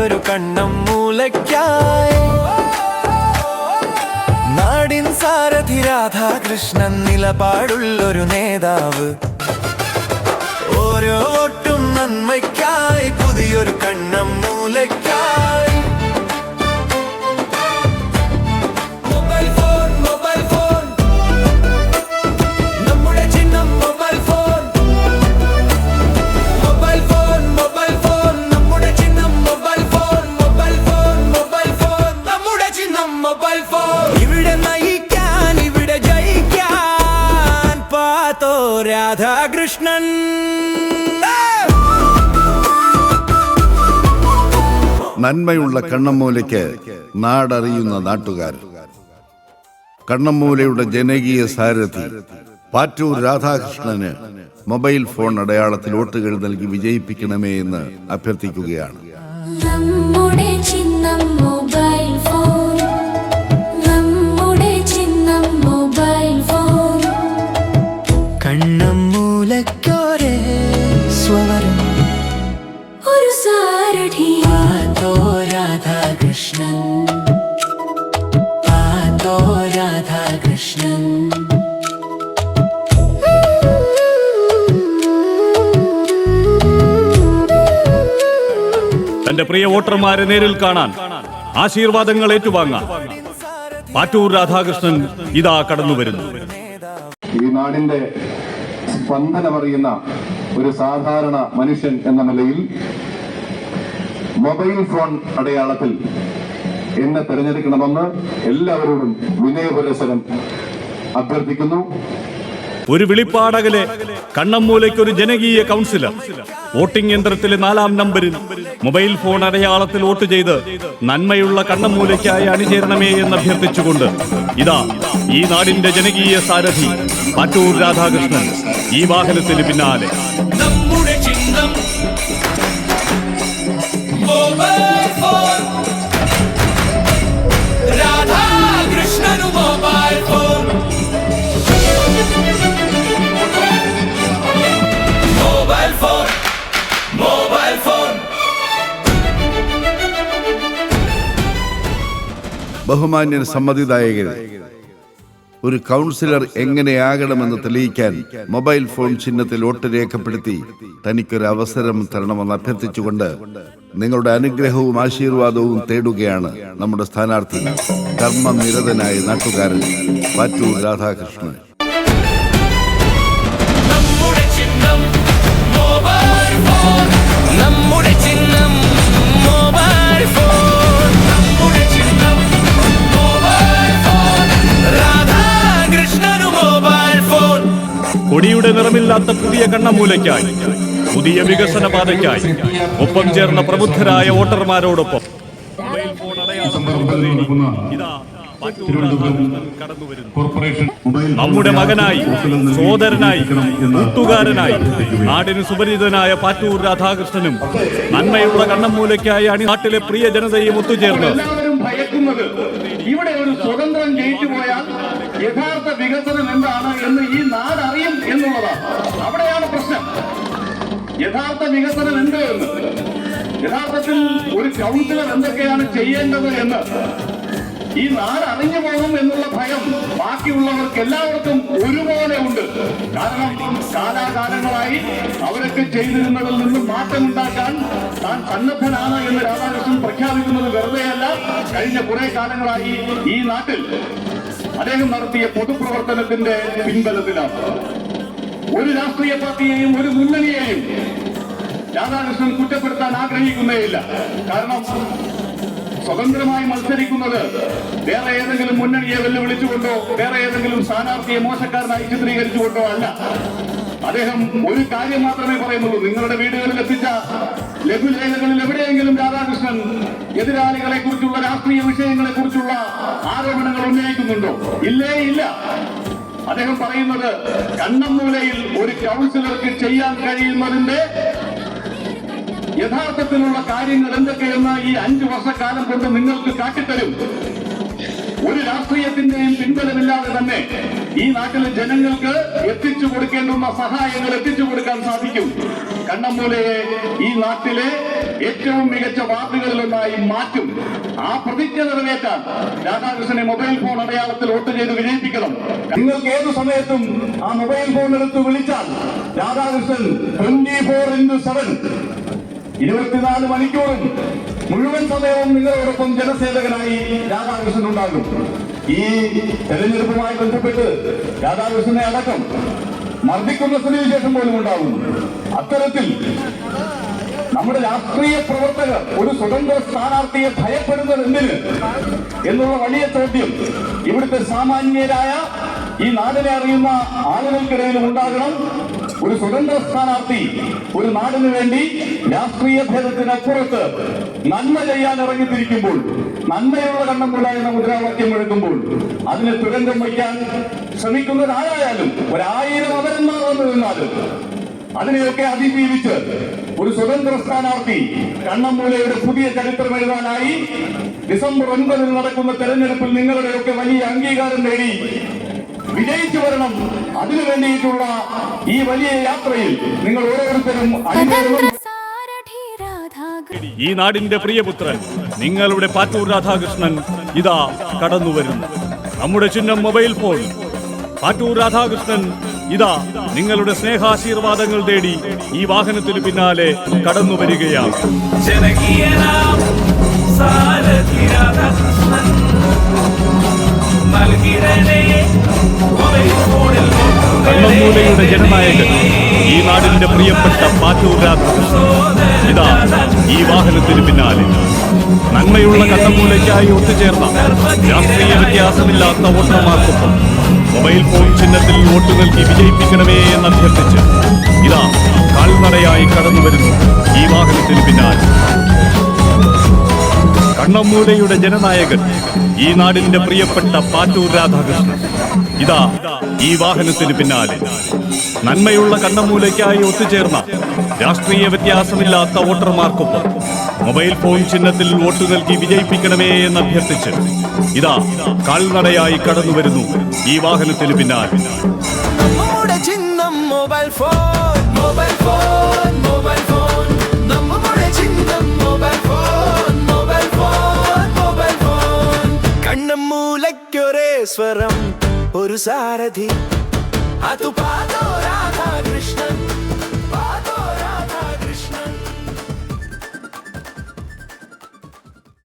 പുതിയൊരു കണ്ണം മൂലയ്ക്കായി. നാടിൻ സാരഥി രാധാകൃഷ്ണൻ നിലപാടുള്ളൊരു നേതാവ്. ഓരോ ഒട്ടും നന്മയ്ക്കായി പുതിയൊരു കണ്ണം മൂലയ്ക്കായി. രാധാകൃഷ്ണൻ. നന്മയുള്ള കണ്ണമ്മൂലയ്ക്ക് നാടറിയുന്ന നാട്ടുകാർ. കണ്ണമ്മൂലയുടെ ജനകീയ സാരഥി പാറ്റൂർ രാധാകൃഷ്ണന് മൊബൈൽ ഫോൺ അടയാളത്തിൽ വോട്ടുകൾ നൽകി വിജയിപ്പിക്കണമേ എന്ന് അഭ്യർത്ഥിക്കുകയാണ്. തന്റെ പ്രിയ വോട്ടർമാരെ നേരിൽ കാണാൻ ആശീർവാദങ്ങൾ ഏറ്റുവാങ്ങാൻ പാറ്റൂർ രാധാകൃഷ്ണൻ ഇതാ കടന്നു വരുന്നു. ഈ നാടിന്റെ സ്പന്ദനമറിയുന്ന ഒരു സാധാരണ മനുഷ്യൻ എന്ന നിലയിൽ മൊബൈൽ ഫോൺ അടയാളത്തിൽ എന്നെ തിരഞ്ഞെടുക്കണമെന്ന് എല്ലാവരോടും വിനയപുരസരം അഭ്യർത്ഥിക്കുന്നു. ഒരു വിളിപ്പാടകലെ കണ്ണമ്മൂലയ്ക്ക് ഒരു ജനകീയ കൗൺസിലർ. വോട്ടിംഗ് യന്ത്രത്തിലെ നാലാം നമ്പരിൽ മൊബൈൽ ഫോൺ അടയാളത്തിൽ വോട്ട് ചെയ്ത് നന്മയുള്ള കണ്ണമ്മൂലയ്ക്കായി അണിചേരണമേ എന്ന് അഭ്യർത്ഥിച്ചുകൊണ്ട് ഇതാ ഈ നാടിന്റെ ജനകീയ സാരഥി പാറ്റൂർ രാധാകൃഷ്ണൻ ഈ വാഹനത്തിന് പിന്നാലെ. ബഹുമാന്യൻ സമ്മതിദായകരെ ഒരു കൗൺസിലർ എങ്ങനെയാകണമെന്ന് തെളിയിക്കാൻ മൊബൈൽ ഫോൺ ചിഹ്നത്തിൽ വോട്ട് രേഖപ്പെടുത്തി തനിക്കൊരു അവസരം തരണമെന്ന് അഭ്യർത്ഥിച്ചുകൊണ്ട് നിങ്ങളുടെ അനുഗ്രഹവും ആശീർവാദവും തേടുകയാണ് നമ്മുടെ സ്ഥാനാർത്ഥി കർമ്മനിരതനായ നാട്ടുകാരൻ പാറ്റൂർ രാധാകൃഷ്ണൻ. നമ്മുടെ ചിഹ്നം മൊബൈൽ ഫോൺ കൊടിയുടെ നിറമില്ലാത്ത പുതിയ കണ്ണമൂലയ്ക്കായി പുതിയ വികസന പാതയ്ക്കായി ഒപ്പം ചേർന്ന പ്രബുദ്ധരായ വോട്ടർമാരോടൊപ്പം മൊബൈൽ ഫോൺ അടയാളം നമ്മുടെ മകനായി സോദരനായി കൂട്ടുകാരനായി നാടിന് സുപരിചിതനായ പാറ്റൂർ രാധാകൃഷ്ണനും നന്മയുള്ള കണ്ണമ്മൂലയ്ക്കായി നാട്ടിലെ പ്രിയ ജനതയും ഒത്തുചേർന്ന് എല്ലാവരും ഭയക്കുന്നത് ഇവിടെ ഒരു സ്വതന്ത്രം യഥാർത്ഥ വികസനം എന്ത്? എന്ന് യഥാർത്ഥത്തിൽ ഒരു കൗൺസിലർ എന്തൊക്കെയാണ് ചെയ്യേണ്ടത് എന്ന്. ഈ നാട് അറിഞ്ഞു പോകും എന്നുള്ള ഭയം ബാക്കിയുള്ളവർക്ക് എല്ലാവർക്കും ഒരുപോലെ ഉണ്ട്. കാരണം കാലാകാലങ്ങളായി അവരൊക്കെ ചെയ്തിരുന്നതിൽ നിന്ന് മാറ്റമുണ്ടാക്കാൻ താൻ സന്നദ്ധനാണ് എന്ന് രാധാകൃഷ്ണൻ പ്രഖ്യാപിക്കുന്നത് വെറുതെയല്ല. കഴിഞ്ഞ കുറെ കാലങ്ങളായി ഈ നാട്ടിൽ അദ്ദേഹം നടത്തിയ പൊതുപ്രവർത്തനത്തിന്റെ പിൻബലത്തിലാണ്. ഒരു രാഷ്ട്രീയ പാർട്ടിയെയും ഒരു മുന്നണിയെയും രാധാകൃഷ്ണൻ കുറ്റപ്പെടുത്താൻ ആഗ്രഹിക്കുന്നേയില്ല. കാരണം സ്വതന്ത്രമായി മത്സരിക്കുന്നത് വേറെ ഏതെങ്കിലും മുന്നണിയെ വെല്ലുവിളിച്ചുകൊണ്ടോ വേറെ ഏതെങ്കിലും സ്ഥാനാർത്ഥിയെ മോശക്കാരനായി ചിത്രീകരിച്ചുകൊണ്ടോ അല്ല. അദ്ദേഹം ഒരു കാര്യം മാത്രമേ പറയുന്നുള്ളൂ. നിങ്ങളുടെ വീടുകളിൽ എത്തിച്ച ലഘുലേഖകളിൽ എവിടെയെങ്കിലും രാധാകൃഷ്ണൻ എതിരാളികളെ കുറിച്ചുള്ള രാഷ്ട്രീയ വിഷയങ്ങളെ കുറിച്ചുള്ള ആരോപണങ്ങൾ ഉന്നയിക്കുന്നുണ്ടോ? ഇല്ലേ ഇല്ല. അദ്ദേഹം പറയുന്നത് കണ്ണമ്മൂലയിൽ ഒരു കൗൺസിലർക്ക് ചെയ്യാൻ കഴിയുന്നതിന്റെ യഥാർത്ഥത്തിലുള്ള കാര്യങ്ങൾ എന്തൊക്കെയെന്ന് ഈ അഞ്ചു വർഷക്കാലം കൊണ്ട് നിങ്ങൾക്ക് കാട്ടിത്തരും. ഒരു രാഷ്ട്രീയത്തിന്റെയും പിൻബലമില്ലാതെ തന്നെ ഈ നാട്ടിലെ ജനങ്ങൾക്ക് എത്തിച്ചു കൊടുക്കേണ്ടുന്ന സഹായങ്ങൾ എത്തിച്ചു കൊടുക്കാൻ സാധിക്കും. കണ്ണമ്മൂലയെ ഈ നാട്ടിലെ ഏറ്റവും മികച്ച വാർഡുകളിലൊന്നായി മാറ്റും. ആ പ്രതിജ്ഞ നിറവേറ്റാൻ രാധാകൃഷ്ണനെ മൊബൈൽ ഫോൺ അടയാളത്തിൽ വോട്ട് ചെയ്ത് വിജയിപ്പിക്കണം. നിങ്ങൾക്ക് ഏത് സമയത്തും ആ മൊബൈൽ ഫോൺ എടുത്ത് വിളിച്ചാൽ Radhakrishnan twenty four into seven ഇരുപത്തിനാല് മണിക്കൂറും മുഴുവൻ സമയവും നിങ്ങളോടൊപ്പം ജനസേവകനായി രാധാകൃഷ്ണൻ ഉണ്ടാകും. ഈ തെരഞ്ഞെടുപ്പുമായി ബന്ധപ്പെട്ട് രാധാകൃഷ്ണനെ അടക്കം മർദ്ദിക്കുന്ന സ്ഥിതിവിശേഷം പോലും ഉണ്ടാകും. അത്തരത്തിൽ നമ്മുടെ രാഷ്ട്രീയ പ്രവർത്തകർ ഒരു സ്വതന്ത്ര സ്ഥാനാർത്ഥിയെ ഭയപ്പെടുന്നത് എന്തിന് എന്നുള്ള വലിയ ചോദ്യം ഇവിടുത്തെ സാമാന്യരായ ഈ നാടിനെ അറിയുന്ന ആളുകൾക്കിടയിലും ഉണ്ടാകണം. ഒരു സ്വതന്ത്ര സ്ഥാനാർത്ഥി ഒരു നാടിന് വേണ്ടി രാഷ്ട്രീയ ഭേദത്തിനപ്പുറത്ത് നന്മ ചെയ്യാൻ ഇറങ്ങിത്തിരിക്കുമ്പോൾ നന്മയുള്ള കണ്ണമ്പുള്ള എന്ന മുദ്രാവാക്യം മുഴക്കുമ്പോൾ അതിന് തുരങ്കം വയ്ക്കാൻ ശ്രമിക്കുന്നതാരായാലും ഒരായിരം അവരന്മാർ വന്നു നിന്നാലും അതിനെയൊക്കെ അതിജീവിച്ച് ഒരു സ്വതന്ത്ര സ്ഥാനാർത്ഥി കണ്ണമ്മൂലയുടെ പുതിയ ചരിത്രം എഴുതാനായി ഡിസംബർ ഒൻപതിൽ നടക്കുന്ന തെരഞ്ഞെടുപ്പിൽ നിങ്ങളുടെയൊക്കെ വലിയ അംഗീകാരം നേടി വിജയിച്ചു വരണം അതിനു വേണ്ടിയിട്ടുള്ള ഈ വലിയ യാത്രയിൽ നിങ്ങൾ ഓരോരുത്തരും ഈ നാടിന്റെ പ്രിയപുത്രൻ നിങ്ങളുടെ പാറ്റൂർ രാധാകൃഷ്ണൻ ഇതാ കടന്നു വരുന്നു. നമ്മുടെ ചിഹ്നം മൊബൈൽ ഫോൺ. പാറ്റൂർ രാധാകൃഷ്ണൻ ഇതാ നിങ്ങളുടെ സ്നേഹാശീർവാദങ്ങൾ തേടി ഈ വാഹനത്തിന് പിന്നാലെ കടന്നു വരികയാണ്. കണ്ണമ്മൂലയുടെ ജനനായകൻ ഈ നാടിന്റെ പ്രിയപ്പെട്ട പാറ്റൂർ രാധാകൃഷ്ണൻ ഇതാ ഈ വാഹനത്തിന് പിന്നാലെ. നന്മയുള്ള കണ്ണമൂലയ്ക്കായി ഒത്തുചേർന്ന രാഷ്ട്രീയ വ്യത്യാസമില്ലാത്ത വോട്ടർമാർക്കൊപ്പം മൊബൈൽ ഫോൺ ചിഹ്നത്തിൽ വോട്ട് നൽകി വിജയിപ്പിക്കണമേ എന്ന് അഭ്യർത്ഥിച്ച് ഇതാ കാൽനടയായി കടന്നു വരുന്നു ഈ വാഹനത്തിന് പിന്നാലെ. കണ്ണമ്മൂലയുടെ ജനനായകൻ ഈ നാടിന്റെ പ്രിയപ്പെട്ട പാറ്റൂർ രാധാകൃഷ്ണൻ. ഇതാ ഈ വാഹനത്തിന് പിന്നാലെ നന്മയുള്ള കണ്ണമൂലയ്ക്കായി ഒത്തുചേർന്ന രാഷ്ട്രീയ വ്യത്യാസമില്ലാത്ത വോട്ടർമാർക്കൊപ്പം മൊബൈൽ ഫോൺ ചിഹ്നത്തിൽ വോട്ട് നൽകി വിജയിപ്പിക്കണമേ എന്ന് അഭ്യർത്ഥിച്ച് ഇതാ കാൽനടയായി കടന്നു വരുന്നു ഈ വാഹനത്തിന് പിന്നാലെ. Mobile phone mobile phone mobile phone. നമ്മുടെ mobile phone mobile phone mobile phone. മൂലയ്ക്കൊരേ സ്വരം ഒരു സാരഥി. അതു പാതോ രാധാകൃഷ്ണൻ.